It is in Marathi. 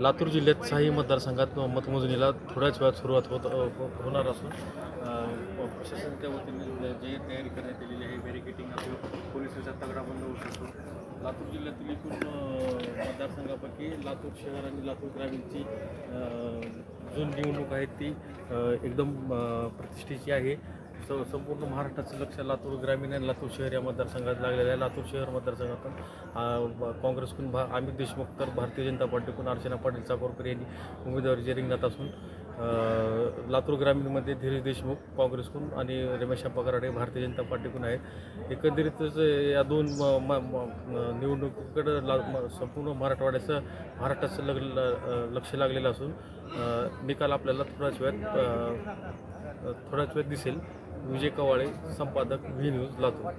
लातूर जिल्ह्यात सहाही मतदारसंघात मतमोजणीला थोड्याच वेळात सुरुवात होत हो, होणार असून प्रशासनाच्या वतीने जे तयारी करण्यात आलेली आहे बॅरिकेटिंग असेल पोलिसांचा तगडा उघडू शकतो. लातूर जिल्ह्यातील एकूण मतदारसंघापैकी लातूर शहर आणि लातूर ग्रामीणची जो निवडणूक आहे ती एकदम प्रतिष्ठेची आहे. स संपूर्ण महाराष्ट्राचं लक्ष लातूर ग्रामीण आणि लातूर शहर या मतदारसंघात लागलेलं आहे. लातूर शहर मतदारसंघातून काँग्रेसकडून भा अमित देशमुख तर भारतीय जनता पार्टीकडून अर्चना पाटील चाकोरकर यांनी उमेदवारी रिंगणात असून लातूर ग्रामीणमध्ये धीरज देशमुख काँग्रेसकडून आणि रमेश पगाराडे भारतीय जनता पार्टीकडून आहेत. एकंदरीतच या दोन म- म- निवडणुकीकडं ला संपूर्ण मराठवाड्याचं महाराष्ट्राचं लग लक्ष लागलेलं असून निकाल आपल्याला थोड्याच वेळात थोड्याच वेळ दिसेल. विजय कवाळे संपादक व्ही न्यूज लातूर.